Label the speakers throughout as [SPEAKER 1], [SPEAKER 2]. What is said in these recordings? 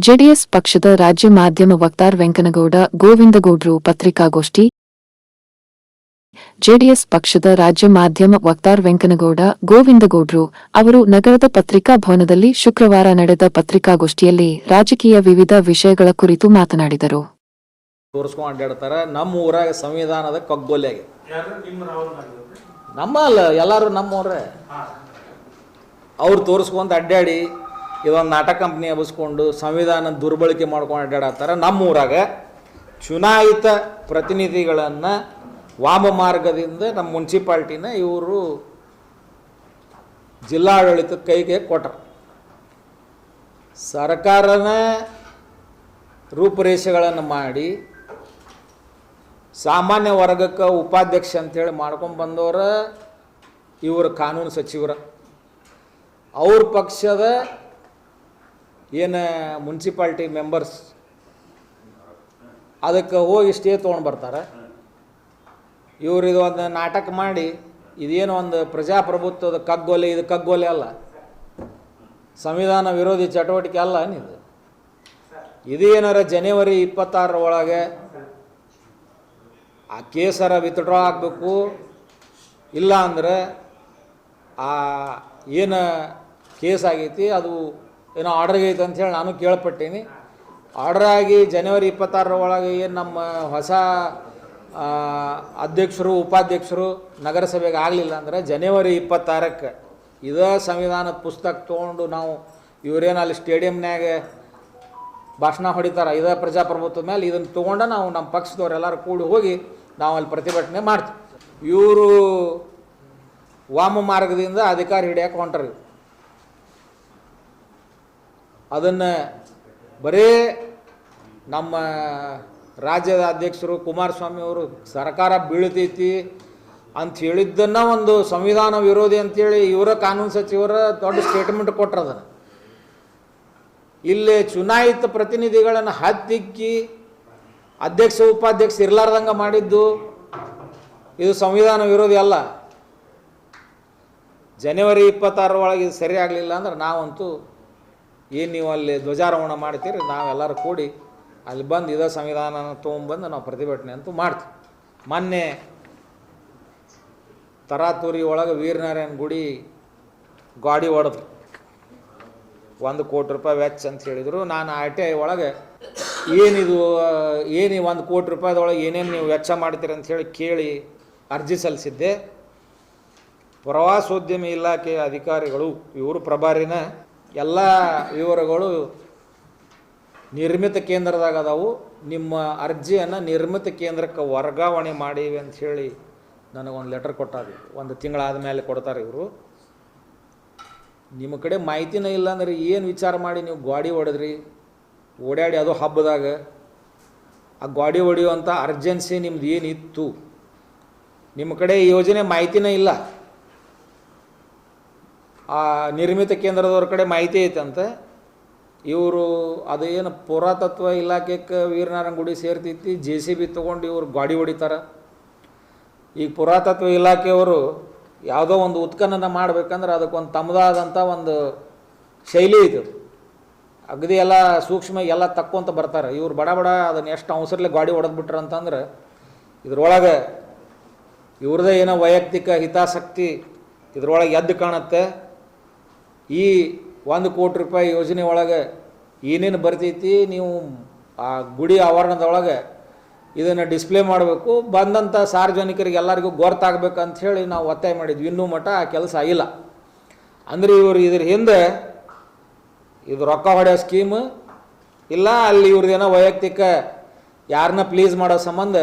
[SPEAKER 1] JDS ಪಕ್ಷದ ರಾಜ್ಯ ಮಾಧ್ಯಮ ವಕ್ತಾರ್ ವೆಂಕನಗೌಡ ಗೋವಿಂದಗೌಡ್ರು ಪತ್ರಿಕಾಗೋಷ್ಠಿ. ಜೆಡಿಎಸ್ ಪಕ್ಷದ ರಾಜ್ಯ ಮಾಧ್ಯಮ ವಕ್ತಾರ್ ವೆಂಕನಗೌಡ ಗೋವಿಂದಗೌಡ್ರು ಅವರು ನಗರದ ಪತ್ರಿಕಾ ಭವನದಲ್ಲಿ ಶುಕ್ರವಾರ ನಡೆದ ಪತ್ರಿಕಾಗೋಷ್ಠಿಯಲ್ಲಿ ರಾಜಕೀಯ ವಿವಿಧ ವಿಷಯಗಳ ಕುರಿತು ಮಾತನಾಡಿದರು.
[SPEAKER 2] ತೋರಿಸ್ಕೊಂಡು ನಮ್ಮ ಊರಾಗ ಸಂವಿಧಾನದ
[SPEAKER 3] ನಿಮ್ಮ
[SPEAKER 2] ಎಲ್ಲರೂ ನಮ್ಮವರೇ ಅವ್ರು ತೋರಿಸ್ಕೊಂತ ಅಡ್ಡಾಡಿ ಇದೊಂದು ನಾಟಕ ಕಂಪ್ನಿ ಎಬ್ಬಿಸ್ಕೊಂಡು ಸಂವಿಧಾನ ದುರ್ಬಳಕೆ ಮಾಡ್ಕೊಂಡು ಅಡ್ಡಾಡತ್ತಾರ. ನಮ್ಮ ಊರಾಗ ಚುನಾಯಿತ ಪ್ರತಿನಿಧಿಗಳನ್ನು ವಾಮ ಮಾರ್ಗದಿಂದ ನಮ್ಮ ಮುನ್ಸಿಪಾಲ್ಟಿನ ಇವರು ಜಿಲ್ಲಾಡಳಿತ ಕೈಗೆ ಕೊಟ್ಟರು ಸರ್ಕಾರನ ರೂಪುರೇಷೆಗಳನ್ನು ಮಾಡಿ ಸಾಮಾನ್ಯ ವರ್ಗಕ್ಕೆ ಉಪಾಧ್ಯಕ್ಷ ಅಂತೇಳಿ ಮಾಡ್ಕೊಂಡು ಬಂದವರ ಇವರು ಕಾನೂನು ಸಚಿವರ. ಅವ್ರ ಪಕ್ಷದ ಏನು ಮುನ್ಸಿಪಾಲ್ಟಿ ಮೆಂಬರ್ಸ್ ಅದಕ್ಕೆ ಹೋಗಿ ಸ್ಟೇ ತೊಗೊಂಡು ಬರ್ತಾರೆ. ಇವರು ಒಂದು ನಾಟಕ ಮಾಡಿ, ಇದೇನು ಒಂದು ಪ್ರಜಾಪ್ರಭುತ್ವದ ಕಗ್ಗೊಲೆ, ಇದು ಕಗ್ಗೊಲೆ ಅಲ್ಲ. ಸಂವಿಧಾನ ವಿರೋಧಿ ಚಟುವಟಿಕೆ ಅಲ್ಲ ಇದು ಏನಾರ ಜನವರಿ ಇಪ್ಪತ್ತಾರರ ಒಳಗೆ ಆ ಕೇಸರ ವಿತ್ಡ್ರಾ ಆಗಬೇಕು, ಇಲ್ಲ ಅಂದ್ರೆ ಆ ಏನು ಕೇಸ್ ಆಗೈತಿ, ಅದು ಏನೋ ಆರ್ಡರ್ ಆಗೈತೆ ಅಂಥೇಳಿ ನಾನು ಕೇಳ್ಪಟ್ಟೀನಿ. ಆರ್ಡರ್ ಆಗಿ ಜನವರಿ ಇಪ್ಪತ್ತಾರರ ಒಳಗೆ ಏನು ನಮ್ಮ ಹೊಸ ಅಧ್ಯಕ್ಷರು, ಉಪಾಧ್ಯಕ್ಷರು ನಗರಸಭೆಗೆ ಆಗಲಿಲ್ಲ ಅಂದರೆ ಜನವರಿ ಇಪ್ಪತ್ತಾರಕ್ಕೆ ಇದೇ ಸಂವಿಧಾನದ ಪುಸ್ತಕ ತೊಗೊಂಡು ನಾವು ಇವರೇನು ಅಲ್ಲಿ ಸ್ಟೇಡಿಯಂನಾಗ ಭಾಷಣ ಹೊಡಿತಾರೆ, ಇದೇ ಪ್ರಜಾಪ್ರಭುತ್ವದ ಮೇಲೆ ಇದನ್ನು ತೊಗೊಂಡು ನಾವು ನಮ್ಮ ಪಕ್ಷದವರೆಲ್ಲರೂ ಕೂಡಿ ಹೋಗಿ ನಾವು ಅಲ್ಲಿ ಪ್ರತಿಭಟನೆ ಮಾಡ್ತೀವಿ. ಇವರು ವಾಮ ಮಾರ್ಗದಿಂದ ಅಧಿಕಾರ ಹಿಡಿಯಕ್ಕೆ ಹೊಂಟ್ರಿ. ಅದನ್ನು ಬರೇ ನಮ್ಮ ರಾಜ್ಯದ ಅಧ್ಯಕ್ಷರು ಕುಮಾರಸ್ವಾಮಿ ಅವರು, ಸರ್ಕಾರ ಬೀಳ್ತೈತಿ ಅಂತ ಹೇಳಿದ್ದನ್ನು ಒಂದು ಸಂವಿಧಾನ ವಿರೋಧಿ ಅಂತೇಳಿ ಇವರ ಕಾನೂನು ಸಚಿವರ ದೊಡ್ಡ ಸ್ಟೇಟ್ಮೆಂಟ್ ಕೊಟ್ಟರು ಅದನ್ನು. ಇಲ್ಲಿ ಚುನಾಯಿತ ಪ್ರತಿನಿಧಿಗಳನ್ನು ಹತ್ತಿಕ್ಕಿ ಅಧ್ಯಕ್ಷ, ಉಪಾಧ್ಯಕ್ಷ ಇರ್ಲಾರ್ದಂಗೆ ಮಾಡಿದ್ದು ಇದು ಸಂವಿಧಾನ ವಿರೋಧಿ ಅಲ್ಲ. ಜನವರಿ ಇಪ್ಪತ್ತಾರರ ಒಳಗೆ ಇದು ಸರಿ ಆಗಲಿಲ್ಲ ಅಂದ್ರೆ ನಾವಂತೂ ಏನು ನೀವು ಅಲ್ಲಿ ಧ್ವಜಾರೋಹಣ ಮಾಡ್ತೀರಿ, ನಾವೆಲ್ಲರೂ ಕೂಡಿ ಅಲ್ಲಿ ಬಂದು ಇದೇ ಸಂವಿಧಾನ ತೊಗೊಂಬಂದು ನಾವು ಪ್ರತಿಭಟನೆ ಅಂತೂ ಮಾಡ್ತೀವಿ. ಮೊನ್ನೆ ತರಾತೂರಿ ಒಳಗೆ ವೀರನಾರಾಯಣ ಗುಡಿ ಗಾಡಿ ಹೊಡೆದ್ರು. ಒಂದು ಕೋಟಿ ರೂಪಾಯಿ ವೆಚ್ಚ ಅಂತ ಹೇಳಿದರು. ನಾನು ಆರ್ ಟಿ ಐ ಒಳಗೆ ಏನಿದು, ಏನು ಒಂದು ಕೋಟಿ ರೂಪಾಯಿದೊಳಗೆ ಏನೇನು ನೀವು ವೆಚ್ಚ ಮಾಡ್ತೀರಿ ಅಂತ ಹೇಳಿ ಕೇಳಿ ಅರ್ಜಿ ಸಲ್ಲಿಸಿದ್ದೆ. ಪ್ರವಾಸೋದ್ಯಮ ಇಲಾಖೆಯ ಅಧಿಕಾರಿಗಳು, ಇವರು ಪ್ರಭಾರಿನ ಎಲ್ಲ ವಿವರಗಳು ನಿರ್ಮಿತ ಕೇಂದ್ರದಾಗ ಅದಾವು. ನಿಮ್ಮ ಅರ್ಜಿಯನ್ನು ನಿರ್ಮಿತ ಕೇಂದ್ರಕ್ಕೆ ವರ್ಗಾವಣೆ ಮಾಡೀವಿ ಅಂತ ಹೇಳಿ ನನಗೊಂದು ಲೆಟರ್ ಕೊಟ್ಟಾರೆ. ಒಂದು ತಿಂಗಳಾದ ಮೇಲೆ ಕೊಡ್ತಾರೆ ಇವರು. ನಿಮ್ಮ ಕಡೆ ಮಾಹಿತಿನೇ ಇಲ್ಲ ಅಂದ್ರೆ ಏನು ವಿಚಾರ ಮಾಡಿ ನೀವು ಗಾಡಿ ಹೊಡೆದ್ರಿ? ಓಡಾಡಿ ಅದು ಹಬ್ಬದಾಗ. ಆ ಗಾಡಿ ಹೊಡೆಯುವಂಥ ಅರ್ಜೆನ್ಸಿ ನಿಮ್ದು ಏನಿತ್ತು ನಿಮ್ಮ ಕಡೆ ಯೋಜನೆ ಮಾಹಿತಿನೇ ಇಲ್ಲ. ಆ ನಿರ್ಮಿತ ಕೇಂದ್ರದವ್ರ ಕಡೆ ಮಾಹಿತಿ ಐತಂತೆ. ಇವರು ಅದೇನು ಪುರಾತತ್ವ ಇಲಾಖೆಗೆ ವೀರನಾರಾಯಣ ಗುಡಿ ಸೇರ್ತೈತಿ ಜೆ ಸಿ ಬಿ ತೊಗೊಂಡು ಇವರು ಗಾಡಿ ಹೊಡಿತಾರೆ. ಈಗ ಪುರಾತತ್ವ ಇಲಾಖೆಯವರು ಯಾವುದೋ ಒಂದು ಉತ್ಖನನ ಮಾಡ್ಬೇಕಂದ್ರೆ ಅದಕ್ಕೊಂದು ತಮ್ಮದಾದಂಥ ಒಂದು ಶೈಲಿ ಇದು. ಅಗದಿ ಎಲ್ಲ ಸೂಕ್ಷ್ಮ ಎಲ್ಲ ತಕ್ಕೊಂತ ಬರ್ತಾರೆ. ಇವ್ರು ಬಡ ಬಡ ಅದನ್ನು ಎಷ್ಟು ಅವಸರಲೆ ಗಾಡಿ ಹೊಡೆದ್ಬಿಟ್ರೆ ಅಂತಂದ್ರೆ ಇದ್ರೊಳಗೆ ಇವ್ರದ್ದೇ ಏನೋ ವೈಯಕ್ತಿಕ ಹಿತಾಸಕ್ತಿ ಇದ್ರೊಳಗೆ ಎದ್ದು ಕಾಣುತ್ತೆ. ಈ ಒಂದು ಕೋಟಿ ರೂಪಾಯಿ ಯೋಜನೆ ಒಳಗೆ ಏನೇನು ಬರ್ತೈತಿ, ನೀವು ಆ ಗುಡಿ ಆವರಣದೊಳಗೆ ಇದನ್ನು ಡಿಸ್ಪ್ಲೇ ಮಾಡಬೇಕು. ಬಂದಂಥ ಸಾರ್ವಜನಿಕರಿಗೆ ಎಲ್ಲರಿಗೂ ಗೊತ್ತಾಗಬೇಕು ಅಂತ ಹೇಳಿ ನಾವು ಒತ್ತಾಯ ಮಾಡಿದ್ವಿ. ಇನ್ನೂ ಮಟ್ಟ ಆ ಕೆಲಸ ಆಗಿಲ್ಲ. ಅಂದರೆ ಇವರು ಇದ್ರ ಹಿಂದೆ ಇದು ರೊಕ್ಕ ಹೊಡೆಯೋ ಸ್ಕೀಮ್ ಇಲ್ಲ, ಅಲ್ಲಿ ಇವ್ರದ್ದೇನೋ ವೈಯಕ್ತಿಕ ಯಾರನ್ನ ಪ್ಲೀಸ್ ಮಾಡೋ ಸಂಬಂಧ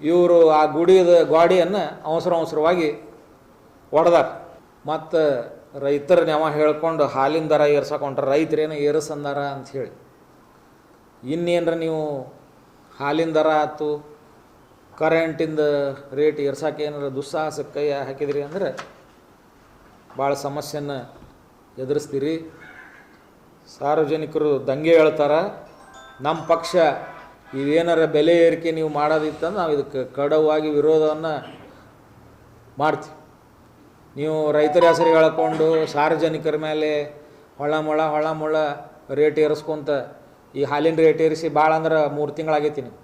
[SPEAKER 2] ಇವರು ಆ ಗುಡಿದ ಗಾಡಿಯನ್ನು ಅವಸರ ಅವಸರವಾಗಿ ಹೊಡೆದಾರ ಮತ್ತು ರೈತರ ನೆವ ಹೇಳ್ಕೊಂಡು ಹಾಲಿನ ದರ ಏರ್ಸಕೊಂಡ್ರೆ ರೈತರೇನು ಏರಿಸಂದಾರ ಹೇಳಿ. ಇನ್ನೇನರ ನೀವು ಹಾಲಿನ ದರ ಆಯ್ತು ಕರೆಂಟಿಂದ ರೇಟ್ ಏರ್ಸಕ್ಕೆ ಏನಾರ ದುಸ್ಸಾಹಸ ಕೈ ಹಾಕಿದಿರಿ ಅಂದ್ರೆ ಭಾಳ ಸಮಸ್ಯೆನ ಎದುರಿಸ್ತೀರಿ. ಸಾರ್ವಜನಿಕರು ದಂಗೆ ಹೇಳ್ತಾರೆ ನಮ್ಮ ಪಕ್ಷ ಇವೇನಾರ ಬೆಲೆ ಏರಿಕೆ ನೀವು ಮಾಡೋದಿತ್ತಂದ್ರೆ ನಾವು ಇದಕ್ಕೆ ಕಡವಾಗಿ ವಿರೋಧವನ್ನು ಮಾಡ್ತೀವಿ. ನೀವು ರೈತರ ಹೆಸರು ಹೇಳ್ಕೊಂಡು ಸಾರ್ವಜನಿಕರ ಮೇಲೆ ಹೊಳ ಮೊಳ ಹೊಳ ಮೊಳ ರೇಟ್ ಏರಿಸ್ಕೊಂತ ಈ ಹಾಲಿನ ರೇಟ್ ಏರಿಸಿ ಭಾಳ ಅಂದ್ರೆ ಮೂರು ತಿಂಗಳಾಗೈತಿ ನೀವು.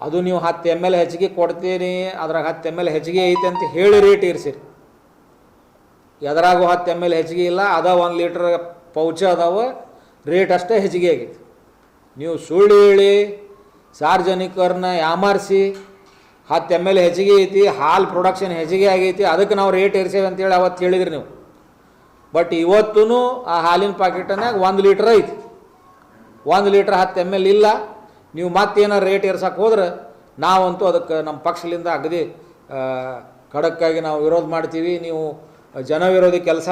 [SPEAKER 2] ಅದು ನೀವು ಹತ್ತು ಎಂ ಎಲ್ ಹೆಚ್ಚಿಗೆ ಕೊಡ್ತೀನಿ ಅದ್ರಾಗ ಹತ್ತು ಎಂ ಎಲ್ ಹೆಚ್ಚಿಗೆ ಐತೆ ಅಂತ ಹೇಳಿ ರೇಟ್ ಏರಿಸಿರಿ. ಎದ್ರಾಗೂ ಹತ್ತು ಎಂ ಎಲ್ ಹೆಚ್ಚಿಗೆ ಇಲ್ಲ, ಅದ ಒಂದು ಲೀಟ್ರ್ ಪೌಚ ಅದಾವ ರೇಟ್ ಅಷ್ಟೇ ಹೆಚ್ಚಿಗೆ ಆಗೈತಿ. ನೀವು ಸುಳ್ಳು ಹೇಳಿ, ಸಾರ್ವಜನಿಕರನ್ನ ಯಾಮಾರಿಸಿ ಹತ್ತು ಎಂ ಎಲ್ ಹೆಚ್ಚಿಗೆ ಐತಿ, ಹಾಲು ಪ್ರೊಡಕ್ಷನ್ ಹೆಚ್ಚಿಗೆ ಆಗೈತಿ, ಅದಕ್ಕೆ ನಾವು ರೇಟ್ ಏರಿಸೇವೆ ಅಂತೇಳಿ ಅವತ್ತು ಹೇಳಿದ್ರಿ ನೀವು. ಬಟ್ ಇವತ್ತೂ ಆ ಹಾಲಿನ ಪಾಕೆಟನ್ನಾಗ ಒಂದು ಲೀಟ್ರ್ ಐತಿ. ಒಂದು ಲೀಟ್ರ್ ಹತ್ತು ಎಂ ಎಲ್ ಇಲ್ಲ, ನೀವು ಮತ್ತೇನಾರು ರೇಟ್ ಏರ್ಸಕ್ಕೆ ಹೋದ್ರೆ ನಾವಂತೂ ಅದಕ್ಕೆ ನಮ್ಮ ಪಕ್ಷದಿಂದ ಅಗದಿ ಖಡಕ್ಕಾಗಿ ನಾವು ವಿರೋಧ ಮಾಡ್ತೀವಿ, ನೀವು ಜನ ವಿರೋಧಿ ಕೆಲಸ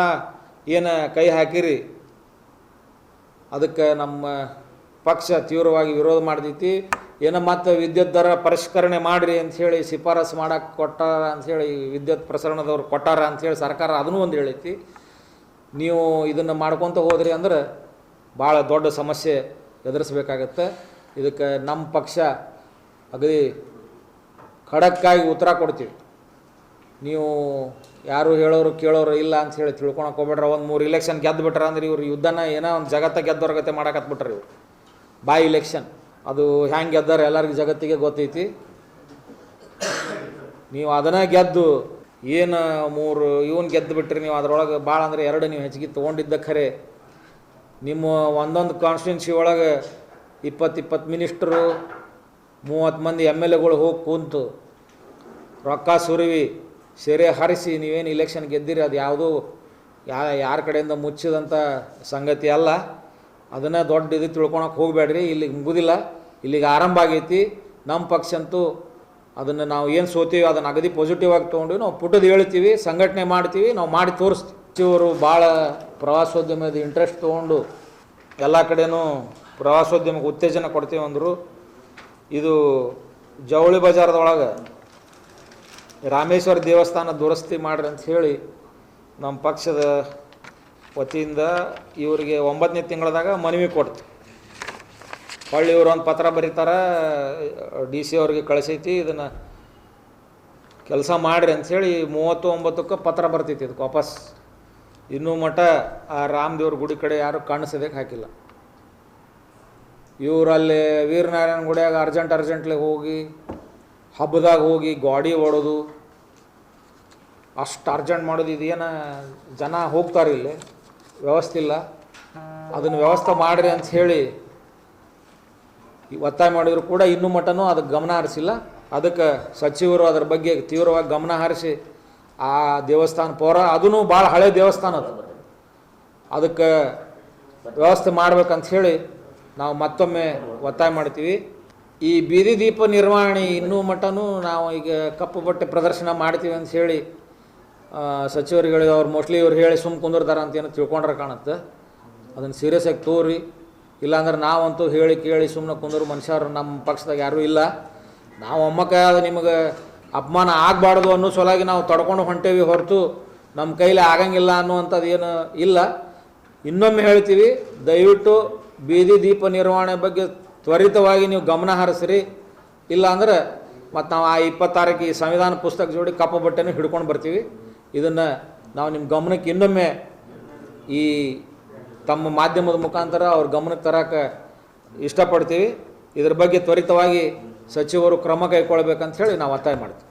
[SPEAKER 2] ಏನು ಕೈ ಹಾಕಿರಿ. ಅದಕ್ಕೆ ನಮ್ಮ ಪಕ್ಷ ತೀವ್ರವಾಗಿ ವಿರೋಧ ಮಾಡ್ತೈತಿ. ಏನೋ ಮತ್ತು ವಿದ್ಯುತ್ ದರ ಪರಿಷ್ಕರಣೆ ಮಾಡಿರಿ ಅಂಥೇಳಿ ಶಿಫಾರಸು ಮಾಡೋಕ್ಕೆ ಕೊಟ್ಟಾರ ಅಂಥೇಳಿ ವಿದ್ಯುತ್ ಪ್ರಸರಣದವ್ರು ಕೊಟ್ಟಾರ ಅಂಥೇಳಿ ಸರ್ಕಾರ ಅದನ್ನೂ ಒಂದು ಹೇಳೈತಿ. ನೀವು ಇದನ್ನು ಮಾಡ್ಕೊತ ಹೋದ್ರಿ ಅಂದ್ರೆ ಭಾಳ ದೊಡ್ಡ ಸಮಸ್ಯೆ ಎದುರಿಸ್ಬೇಕಾಗತ್ತೆ. ಇದಕ್ಕೆ ನಮ್ಮ ಪಕ್ಷ ಅಗದಿ ಖಡಕ್ಕಾಗಿ ಉತ್ತರ ಕೊಡ್ತೀವಿ. ನೀವು ಯಾರು ಹೇಳೋರು ಕೇಳೋರು ಇಲ್ಲ ಅಂತ ಹೇಳಿ ತಿಳ್ಕೊಳಕ್ಕೆ ಹೋಗ್ಬೇಡ್ರ. ಒಂದು ಮೂರು ಇಲೆಕ್ಷನ್ ಗೆದ್ದು ಬಿಟ್ರ ಅಂದ್ರೆ ಇವರು ಯುದ್ಧನ ಏನೋ ಒಂದು ಜಗತ್ತ ಗೆದ್ದವ್ರ ಗತೆ ಮಾಡಕತ್ಬಿಟ್ರಿ ಇವ್ರು. ಬಾಯ್ ಇಲೆಕ್ಷನ್ ಅದು ಹ್ಯಾಂಗೆ ಗೆದ್ದಾರೆ ಎಲ್ಲರಿಗೂ ಜಗತ್ತಿಗೆ ಗೊತ್ತೈತಿ. ನೀವು ಅದನ್ನ ಗೆದ್ದು ಏನು ಮೂರು ಇವನ್ ಗೆದ್ದು ಬಿಟ್ರಿ ನೀವು ಅದರೊಳಗೆ ಭಾಳ ಅಂದರೆ ಎರಡು ನೀವು ಹೆಚ್ಚಿಗೆ ತೊಗೊಂಡಿದ್ದ ಖರೆ. ನಿಮ್ಮ ಒಂದೊಂದು ಕಾನ್ಸ್ಟಿಟ್ಯೂನ್ಸಿ ಒಳಗೆ ಇಪ್ಪತ್ತು ಇಪ್ಪತ್ತು ಮಿನಿಸ್ಟ್ರು ಮೂವತ್ತು ಮಂದಿ ಎಂ ಎಲ್ ಎಗಳು ಹೋಗಿ ಕೂತು. ರೊಕ್ಕ ಸುರಿವಿ, ಸೆರೆ ಹರಿಸಿ, ನೀವೇನು ಇಲೆಕ್ಷನ್ ಗೆದ್ದಿರಿ ಅದು ಯಾವುದೂ ಯಾ ಯಾರ ಕಡೆಯಿಂದ ಮುಚ್ಚಿದಂಥ ಸಂಗತಿ ಅಲ್ಲ. ಅದನ್ನು ದೊಡ್ಡ ಇದು ತಿಳ್ಕೊಳಕ್ಕೆ ಹೋಗಬೇಡ್ರಿ. ಇಲ್ಲಿಗೆ ಮುಗುದಿಲ್ಲ. ಇಲ್ಲಿಗೆ ಆರಂಭ ಆಗೈತಿ. ನಮ್ಮ ಪಕ್ಷ ಅಂತೂ ಅದನ್ನು ನಾವು ಏನು ಸೋತೀವಿ, ಅದನ್ನು ಅಗದಿ ಪಾಸಿಟಿವ್ ಆಗಿ ತೊಗೊಂಡು ನಾವು ಪುಟ್ಟದು ಹೇಳ್ತೀವಿ, ಸಂಘಟನೆ ಮಾಡ್ತೀವಿ, ನಾವು ಮಾಡಿ ತೋರಿಸ್ತೀವಿ. ಭಾಳ ಪ್ರವಾಸೋದ್ಯಮದ ಇಂಟ್ರೆಸ್ಟ್ ತೊಗೊಂಡು ಎಲ್ಲ ಕಡೆನೂ ಪ್ರವಾಸೋದ್ಯಮಕ್ಕೆ ಉತ್ತೇಜನ ಕೊಡ್ತೀವಿ ಅಂದರು. ಇದು ಜವಳಿ ಬಜಾರದೊಳಗೆ ರಾಮೇಶ್ವರ ದೇವಸ್ಥಾನ ದುರಸ್ತಿ ಮಾಡ್ರಿ ಅಂತ ಹೇಳಿ ನಮ್ಮ ಪಕ್ಷದ ವತಿಯಿಂದ ಇವರಿಗೆ ಒಂಬತ್ತನೇ ತಿಂಗಳದಾಗ ಮನವಿ ಕೊಡ್ತು. ಹೊಳ್ಳಿ ಇವರು ಒಂದು ಪತ್ರ ಬರೀತಾರೆ, ಡಿ ಸಿ ಅವ್ರಿಗೆ ಕಳಿಸೈತಿ, ಇದನ್ನು ಕೆಲಸ ಮಾಡಿರಿ ಅಂಥೇಳಿ ಮೂವತ್ತು ಒಂಬತ್ತಕ್ಕೆ ಪತ್ರ ಬರ್ತೈತಿ ಇದಕ್ಕೆ ವಾಪಸ್. ಇನ್ನೂ ಮಠ ಆ ರಾಮದೇವ್ರ ಗುಡಿ ಕಡೆ ಯಾರು ಕಾಣಿಸೋದಕ್ಕೆ ಹಾಕಿಲ್ಲ. ಇವರಲ್ಲಿ ವೀರನಾರಾಯಣ ಗುಡಿಯಾಗ ಅರ್ಜೆಂಟ್ ಅರ್ಜೆಂಟ್ಲಿ ಹೋಗಿ, ಹಬ್ಬದಾಗ ಹೋಗಿ ಗಾಡಿ ಓಡೋದು, ಅಷ್ಟು ಅರ್ಜೆಂಟ್ ಮಾಡೋದು ಇದೇನ ಜನ ಹೋಗ್ತಾರೆ ಇಲ್ಲಿ ವ್ಯವಸ್ಥೆ ಇಲ್ಲ ಅದನ್ನು ವ್ಯವಸ್ಥೆ ಮಾಡಿರಿ ಅಂತ ಹೇಳಿ ಒತ್ತಾಯ ಮಾಡಿದ್ರು ಕೂಡ ಇನ್ನೂ ಮಟ್ಟನೂ ಅದಕ್ಕೆ ಗಮನ ಹರಿಸಿಲ್ಲ. ಅದಕ್ಕೆ ಸಚಿವರು ಅದರ ಬಗ್ಗೆ ತೀವ್ರವಾಗಿ ಗಮನ ಹರಿಸಿ ಆ ದೇವಸ್ಥಾನ ಪೌರ ಅದೂ ಭಾಳ ಹಳೆ ದೇವಸ್ಥಾನ ಅದು. ಅದಕ್ಕೆ ವ್ಯವಸ್ಥೆ ಮಾಡ್ಬೇಕಂತ ಹೇಳಿ ನಾವು ಮತ್ತೊಮ್ಮೆ ಒತ್ತಾಯ ಮಾಡ್ತೀವಿ. ಈ ಬೀದಿ ದೀಪ ನಿರ್ವಹಣೆ ಇನ್ನೂ ಮಟ್ಟನೂ ನಾವು ಈಗ ಕಪ್ಪು ಬಟ್ಟೆ ಪ್ರದರ್ಶನ ಮಾಡ್ತೀವಿ ಅಂತ ಹೇಳಿ ಆ, ಸಚಿವರಿಗೆ ಹೇಳಿದ ಅವ್ರು ಮೋಸ್ಟ್ಲಿ ಇವ್ರು ಹೇಳಿ ಸುಮ್ಮ ಕುಂದಿರ್ತಾರೆ ಅಂತ ಏನೋ ತಿಳ್ಕೊಂಡ್ರೆ ಕಾಣುತ್ತೆ. ಅದನ್ನು ಸೀರಿಯಸ್ ಆಗಿ ತೋರಿ. ಇಲ್ಲಾಂದ್ರೆ ನಾವಂತೂ ಹೇಳಿ ಕೇಳಿ ಸುಮ್ಮನೆ ಕುಂದರು ಮನುಷ್ಯರು ನಮ್ಮ ಪಕ್ಷದಾಗ ಯಾರೂ ಇಲ್ಲ. ನಾವು ಒಮ್ಮಕ್ಕೆ ಅದು ನಿಮಗೆ ಅಪಮಾನ ಆಗಬಾರ್ದು ಅನ್ನೋ ಸಲುವಾಗಿ ನಾವು ತಡ್ಕೊಂಡು ಹೊಂಟೇವಿ ಹೊರತು ನಮ್ಮ ಕೈಲಿ ಆಗಂಗಿಲ್ಲ ಅನ್ನುವಂಥದ್ದು ಏನು ಇಲ್ಲ. ಇನ್ನೊಮ್ಮೆ ಹೇಳ್ತೀವಿ ದಯವಿಟ್ಟು ಬೀದಿ ದೀಪ ನಿರ್ವಹಣೆ ಬಗ್ಗೆ ತ್ವರಿತವಾಗಿ ನೀವು ಗಮನ ಹರಿಸ್ರಿ. ಇಲ್ಲ ಅಂದ್ರೆ ಮತ್ತು ನಾವು ಆ ಇಪ್ಪತ್ತಾರಕ್ಕೆ ಈ ಸಂವಿಧಾನ ಪುಸ್ತಕ ಜೋಡಿ ಕಪ್ಪು ಬಟ್ಟೆನೂ ಹಿಡ್ಕೊಂಡು ಬರ್ತೀವಿ. ಇದನ್ನು ನಾವು ನಿಮ್ಮ ಗಮನಕ್ಕೆ ಇನ್ನೊಮ್ಮೆ ಈ ತಮ್ಮ ಮಾಧ್ಯಮದ ಮುಖಾಂತರ ಅವ್ರ ಗಮನಕ್ಕೆ ತರಕ್ಕೆ ಇಷ್ಟಪಡ್ತೀವಿ. ಇದ್ರ ಬಗ್ಗೆ ತ್ವರಿತವಾಗಿ ಸಚಿವರು ಕ್ರಮ ಕೈಗೊಳ್ಬೇಕಂತ ಹೇಳಿ ನಾವು ಒತ್ತಾಯ ಮಾಡ್ತೀವಿ.